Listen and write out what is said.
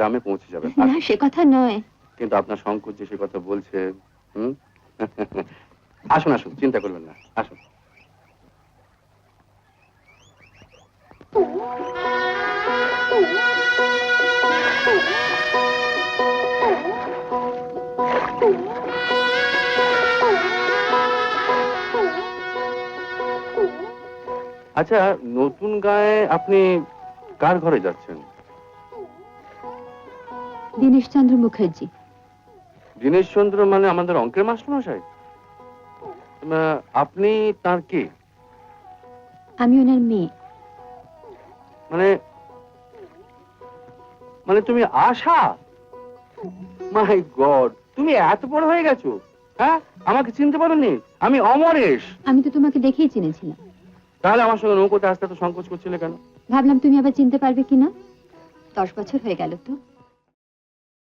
গ্রামে পৌঁছে যাবেন না সে কথা নয়। কিন্তু আপনার সংকোচ যে সে কথা বলছে হুম? আসুন আসুন চিন্তা করবেন না। আসুন। আচ্ছা নতুন গায়ে আপনি কার ঘরে যাচ্ছেন? দীনেশ চন্দ্র মুখার্জি। দীনেশ চন্দ্র মানে আমাদের অঙ্কের মাস্টার মশাই আপনি তার কে? আমি ওনার মেয়ে। মানে মানে তুমি আশা? মাই গড তুমি এত বড় হয়ে গেছো হ্যাঁ? আমাকে চিনতে পারোনি? আমি অমরেশ। আমি তো তোমাকে দেখেই চিনেছিলাম। তাহলে আমার সঙ্গে নৌকোতে আসতে তো সংকোচ করছিলে কেন? ভাবলাম তুমি আবার চিনতে পারবে কিনা। দশ বছর হয়ে গেল তো।